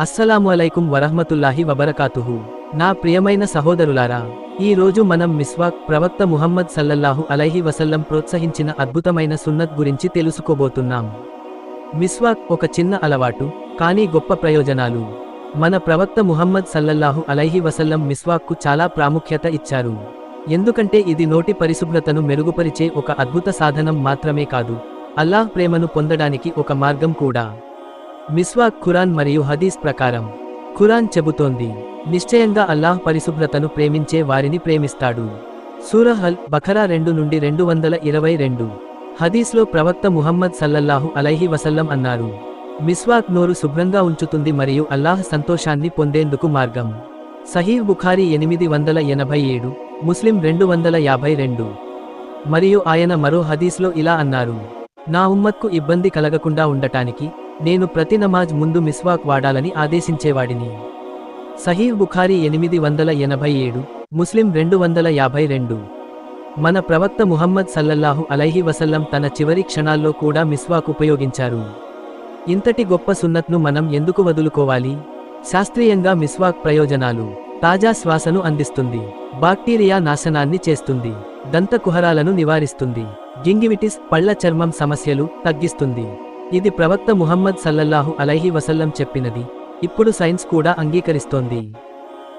అస్సలాము అలైకుం వరహ్మతుల్లాహి వబరకాతుహు. నా ప్రియమైన సహోదరులారా ఈ రోజు మనం మిస్వాక్ ప్రవక్త ముహమ్మద్ సల్లల్లాహు అలైహి వసల్లం ప్రోత్సహించిన అద్భుతమైన సున్నత్ గురించి తెలుసుకోబోతున్నాం. మిస్వాక్ ఒక చిన్న అలవాటు కానీ గొప్ప ప్రయోజనాలు. మన ప్రవక్త ముహమ్మద్ సల్లల్లాహు అలైహి వసల్లం మిస్వాక్కు చాలా ప్రాముఖ్యత ఇచ్చారు. ఎందుకంటే ఇది నోటి పరిశుభ్రతను మెరుగుపరిచే ఒక అద్భుత సాధనం మాత్రమే కాదు అల్లాహ్ ప్రేమను పొందడానికి ఒక మార్గం కూడా. మిస్వాక్ ఖురాన్ మరియు హదీస్ ప్రకారం. ఖురాన్ చెబుతోంది నిశ్చయంగా అల్లాహ్ పరిశుభ్రతను ప్రేమించే వారిని ప్రేమిస్తాడు. సూరహల్ బఖరా రెండు నుండి రెండు వందల ఇరవై రెండు. హదీస్లో ప్రవక్త ముహమ్మద్ సల్లల్లాహు అలైహి వసల్లం అన్నారు మిస్వాక్ నోరు శుభ్రంగా ఉంచుతుంది మరియు అల్లాహ్ సంతోషాన్ని పొందేందుకు మార్గం. సహీహ్ బుఖారీ ఎనిమిది వందల ఎనభై ఏడు ముస్లిం రెండు వందల యాభై రెండు. మరియు ఆయన మరో హదీస్లో ఇలా అన్నారు నా ఉమ్మత్కు ఇబ్బంది కలగకుండా ఉండటానికి నేను ప్రతి నమాజ్ ముందు మిస్వాక్ వాడాలని ఆదేశించేవాడిని. సహీర్ బుఖారీ ఎనిమిది వందల ఎనభై ఏడు ముస్లిం రెండు వందల యాభై రెండు. మన ప్రవక్త ముహమ్మద్ సల్లల్లాహు అలైహి వసల్లం తన చివరి క్షణాల్లో కూడా మిస్వాక్ ఉపయోగించారు. ఇంతటి గొప్ప సున్నత్ను మనం ఎందుకు వదులుకోవాలి? శాస్త్రీయంగా మిస్వాక్ ప్రయోజనాలు తాజా శ్వాసను అందిస్తుంది బాక్టీరియా నాశనాన్ని చేస్తుంది దంత కుహరాలను నివారిస్తుంది గింగివిటిస్ పళ్ళ చర్మం సమస్యలు తగ్గిస్తుంది. ఇది ప్రవక్త ముహమ్మద్ సల్లల్లాహు అలైహి వసల్లం చెప్పినది. ఇప్పుడు సైన్స్ కూడా అంగీకరిస్తోంది.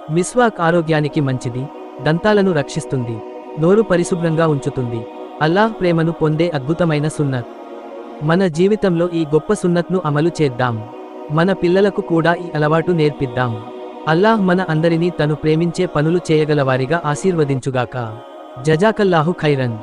మిస్వాక్ ఆరోగ్యానికి మంచిది దంతాలను రక్షిస్తుంది నోరు పరిశుభ్రంగా ఉంచుతుంది అల్లాహ్ ప్రేమను పొందే అద్భుతమైన సున్నత్. మన జీవితంలో ఈ గొప్ప సున్నత్ను అమలు చేద్దాం. మన పిల్లలకు కూడా ఈ అలవాటు నేర్పిద్దాం. అల్లాహ్ మన అందరినీ తను ప్రేమించే పనులు చేయగలవారిగా ఆశీర్వదించుగాక. జజాకల్లాహు ఖైరన్.